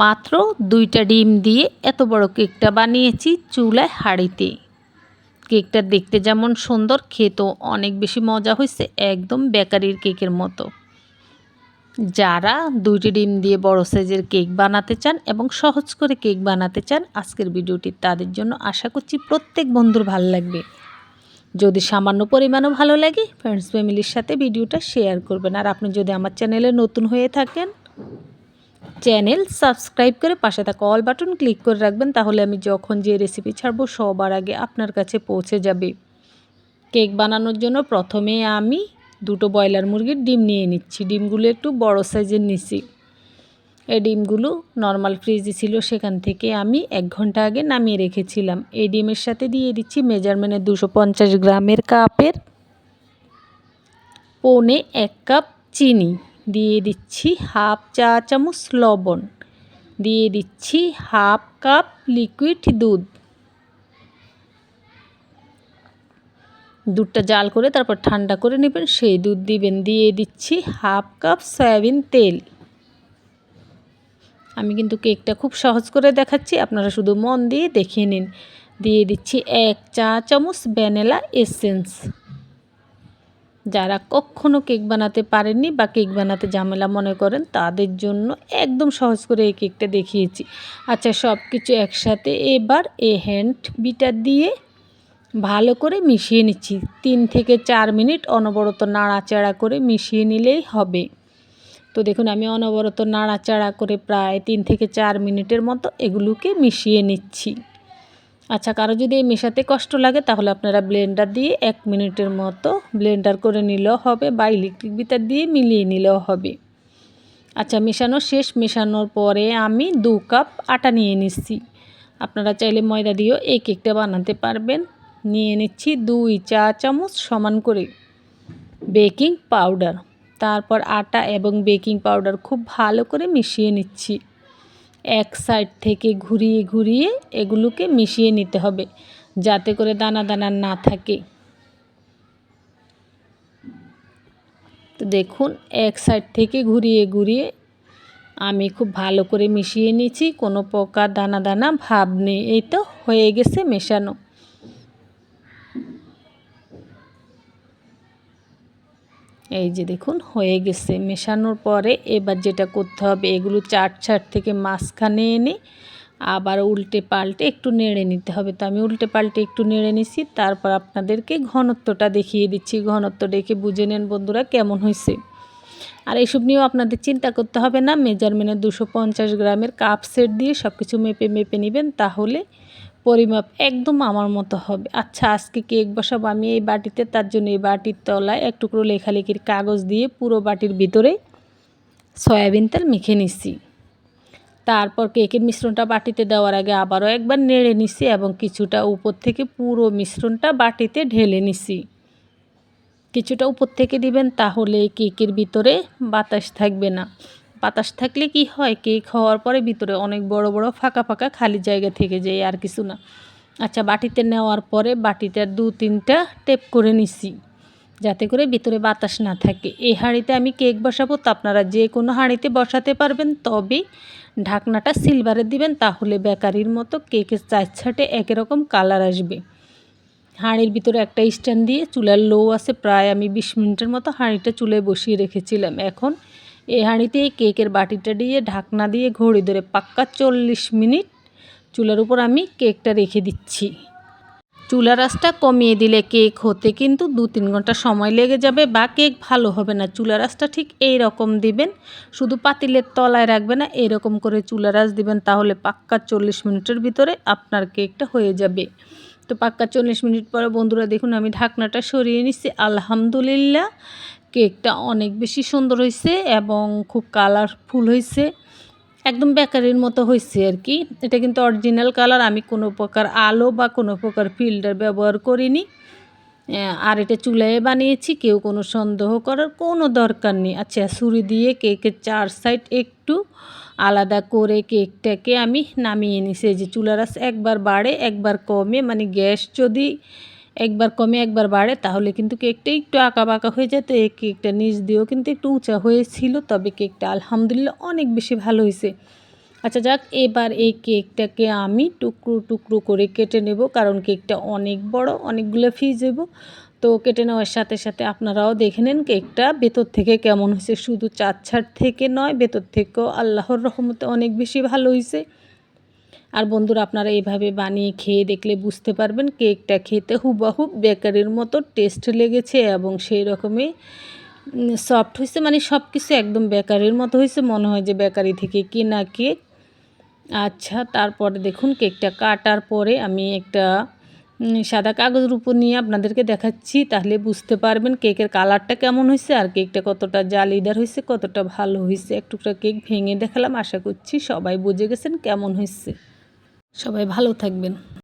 মাত্র দুইটা ডিম দিয়ে এত বড় কেকটা বানিয়েছি চুলায় হাঁড়িতে। কেকটা দেখতে যেমন সুন্দর, খেতেও অনেক বেশি মজা হয়েছে একদম বেকারির কেকের মতো। যারা দুইটি ডিম দিয়ে বড় সাইজের কেক বানাতে চান এবং সহজ করে কেক বানাতে চান, আজকের ভিডিওটি তাদের জন্য আশা করছি প্রত্যেক বন্ধুর ভালো লাগবে। যদি সামান্য পরিমাণও ভালো লাগে ফ্রেন্ডস ফ্যামিলির সাথে ভিডিওটা শেয়ার করবেন। আর আপনি যদি আমার চ্যানেলে নতুন হয়ে থাকেন চ্যানেল সাবস্ক্রাইব করে পাশে থাকা অল বাটন ক্লিক করে রাখবেন, তাহলে আমি যখন যে রেসিপি ছাড়বো সবার আগে আপনার কাছে পৌঁছে যাবে। কেক বানানোর জন্য প্রথমে আমি দুটো ব্রয়লার মুরগির ডিম নিয়ে নিচ্ছি। ডিমগুলো একটু বড় সাইজের নিচ্ছি এই ডিমগুলো নর্মাল ফ্রিজে ছিল, সেখান থেকে আমি এক ঘণ্টা আগে নামিয়ে রেখেছিলাম। এই ডিমের সাথে দিয়ে দিচ্ছি মেজারমেন্টের দুশো পঞ্চাশ গ্রামের কাপের পৌনে এক কাপ চিনি। দিয়ে দিচ্ছি হাফ চা চামচ লবণ। দিয়ে দিচ্ছি হাফ কাপ লিকুইড দুধ। দুধটা জাল করে তারপর ঠান্ডা করে নেবেন, সেই দুধ দিবেন। দিয়ে দিচ্ছি হাফ কাপ সয়াবিন তেল। আমি কিন্তু কেকটা খুব সহজ করে দেখাচ্ছি, আপনারা শুধু মন দিয়ে দেখে নিন। দিয়ে দিচ্ছি এক চা চামচ ভ্যানিলা এসেন্স। যারা কখনো কেক বানাতে পারেননি বা কেক বানাতে ঝামেলা মনে করেন, তাদের জন্য একদম সহজ করে এই কেকটা দেখিয়েছি। আচ্ছা সব কিছু একসাথে এবার এ হ্যান্ড বিটার দিয়ে ভালো করে মিশিয়ে নিচ্ছি। তিন থেকে চার মিনিট অনবরত নাড়াচাড়া করে মিশিয়ে নিলেই হবে। তো দেখুন, আমি অনবরত নাড়াচাড়া করে প্রায় তিন থেকে চার মিনিটের মতো এগুলোকে মিশিয়ে নিচ্ছি। আচ্ছা কারও যদি এই মেশাতে কষ্ট লাগে, তাহলে আপনারা ব্লেন্ডার দিয়ে এক মিনিটের মতো ব্লেন্ডার করে নিলেও হবে বা ইলেকট্রিক বিটার দিয়ে মিলিয়ে নিলেও হবে। আচ্ছা মেশানো শেষ, মেশানোর পরে আমি দু কাপ আটা নিয়ে নিচ্ছি। আপনারা চাইলে ময়দা দিয়েও এই কেকটা বানাতে পারবেন। নিয়ে নিচ্ছি দুই চা চামচ সমান করে বেকিং পাউডার। তারপর আটা এবং বেকিং পাউডার খুব ভালো করে মিশিয়ে নিচ্ছি। এক সাইড থেকে ঘুরিয়ে ঘুরিয়ে এগুলোকে মিশিয়ে নিতে হবে, যাতে করে দানা দানা না থাকে। তো দেখুন, এক সাইড থেকে ঘুরিয়ে ঘুরিয়ে আমি খুব ভালো করে মিশিয়ে নিয়েছি, কোনো পোকা দানা দানা ভাব নেই, এই তো হয়ে গেছে মেশানো। এই যে দেখুন, হয়ে গেছে। মেশানোর পরে এবার যেটা করতে হবে, এগুলো চার ছাট থেকে মাঝখানে এনে আবার উল্টে পাল্টে একটু নেড়ে নিতে হবে। তো আমি উল্টে পাল্টে একটু নেড়ে নিছি, তারপর আপনাদেরকে ঘনত্বটা দেখিয়ে দিচ্ছি। ঘনত্ব দেখে বুঝে নেন বন্ধুরা কেমন হয়েছে। আর এইসব নিয়েও আপনাদের চিন্তা করতে হবে না। মেজারমেন্টের দুশো পঞ্চাশ গ্রামের কাপ সেট দিয়ে সব কিছু মেপে মেপে নেবেন, তাহলে পরিমাপ একদম আমার মতো হবে। আচ্ছা আজকে কেক বসাবো আমি এই বাটিতে, তার জন্য এই বাটির তলায় এক টুকরো লেখালেখির কাগজ দিয়ে পুরো বাটির ভিতরে সয়াবিন তেল মেখে নিচ্ছি তারপর কেকের মিশ্রণটা বাটিতে দেওয়ার আগে আবারও একবার নেড়ে নিছি এবং কিছুটা উপর থেকে পুরো মিশ্রণটা বাটিতে ঢেলে নিছি। কিছুটা উপর থেকে দিবেন তাহলে কেকের ভিতরে বাতাস থাকবে না। বাতাস থাকলে কি হয়? কেক হওয়ার পরে ভিতরে অনেক বড় বড়, ফাঁকা ফাঁকা, খালি জায়গা থেকে যায় আর কিছু না। আচ্ছা বাটিতে নেওয়ার পরে বাটিটা দু, তিনটা টেপ করে নিছি, যাতে করে ভিতরে বাতাস না থাকে। এই হাঁড়িতে আমি কেক বসাবো তো আপনারা যে কোনো হাঁড়িতে বসাতে পারবেন, তবে ঢাকনাটা সিলভারে দিবেন, তাহলে বেকারির মতো কেকের চার ছাটে একই রকম কালার আসবে। হাঁড়ির ভিতরে একটা স্ট্যান্ড দিয়ে চুলার লো আছে, প্রায় আমি বিশ মিনিটের মতো হাঁড়িটা চুলায় বসিয়ে রেখেছিলাম। এখন এই হাঁড়িতে কেকের বাটিটা দিয়ে ঢাকনা দিয়ে ঘড়ি ধরে পাক্কা চল্লিশ মিনিট চুলার উপর আমি কেকটা রেখে দিচ্ছি। চুলা রাসটা কমিয়ে দিলে কেক হতে কিন্তু দু তিন ঘণ্টা সময় লেগে যাবে বা কেক ভালো হবে না। চুলা রাসটা ঠিক এই রকম দিবেন, শুধু পাতিলের তলায় রাখবে না, এরকম করে চুলা রাস দিবেন তাহলে পাক্কা চল্লিশ মিনিটের ভিতরে আপনার কেকটা হয়ে যাবে। তো পাক্কা চল্লিশ মিনিট পরে বন্ধুরা দেখুন আমি ঢাকনাটা সরিয়ে নিচ্ছি। আলহামদুলিল্লাহ কেকটা অনেক বেশি সুন্দর হয়েছে এবং খুব কালারফুল হয়েছে একদম বেকারির মতো হয়েছে আর কি। এটা কিন্তু অরিজিনাল কালার আমি কোনো প্রকার আলো বা কোনো প্রকার ফিল্টার ব্যবহার করিনি। আর এটা চুলায় বানিয়েছি, কেউ কোনো সন্দেহ করার কোনো দরকার নেই। আচ্ছা ছুরি দিয়ে কেকের চার সাইড একটু আলাদা করে কেকটাকে আমি নামিয়ে নিছি। যে চুলার আস একবার বাড়ে, একবার কমে মানে গ্যাস যদি একবার কমে, একবার বাড়ে, তাহলে কিন্তু কেকটা একটু আঁকা বাঁকা হয়ে যায়। তো এই কেকটা নিচ দিয়েও কিন্তু একটু উঁচা হয়েছিল, তবে কেকটা আলহামদুলিল্লাহ অনেক বেশি ভালো হয়েছে। আচ্ছা যাক, এবার এই কেকটাকে আমি টুকরো টুকরো করে কেটে নেব, কারণ কেকটা অনেক বড়, অনেকগুলো ফিজ দেব তো কেটে নেওয়ার সাথে সাথে আপনারাও দেখে নেন কেকটা ভেতর থেকে কেমন হয়েছে। শুধু চার ছাড় থেকে নয়, ভেতর থেকেও আল্লাহর রহমতে অনেক বেশি ভালো হয়েছে। আর বন্ধুরা, আপনারা এইভাবে বানিয়ে খেয়ে দেখলে বুঝতে পারবেন কেকটা খেতে হুবাহুব বেকারির মতো টেস্ট লেগেছে এবং সেই রকমই সফট হয়েছে। মানে সব কিছু একদম বেকারির মতো হয়েছে। মনে হয় যে বেকারি থেকে কেনা কেক। আচ্ছা তারপরে দেখুন কেকটা কাটার পরে আমি একটা সাদা কাগজের উপর নিয়ে আপনাদেরকে দেখাচ্ছি। তাহলে বুঝতে পারবেন কেকের কালারটা কেমন হয়েছে আর কেকটা কতটা জালিদার হয়েছে, কতটা ভালো হয়েছে। একটুকরা কেক ভেঙে দেখালাম। আশা করছি সবাই বুঝে গেছেন কেমন হয়েছে। সবাই ভালো থাকবেন।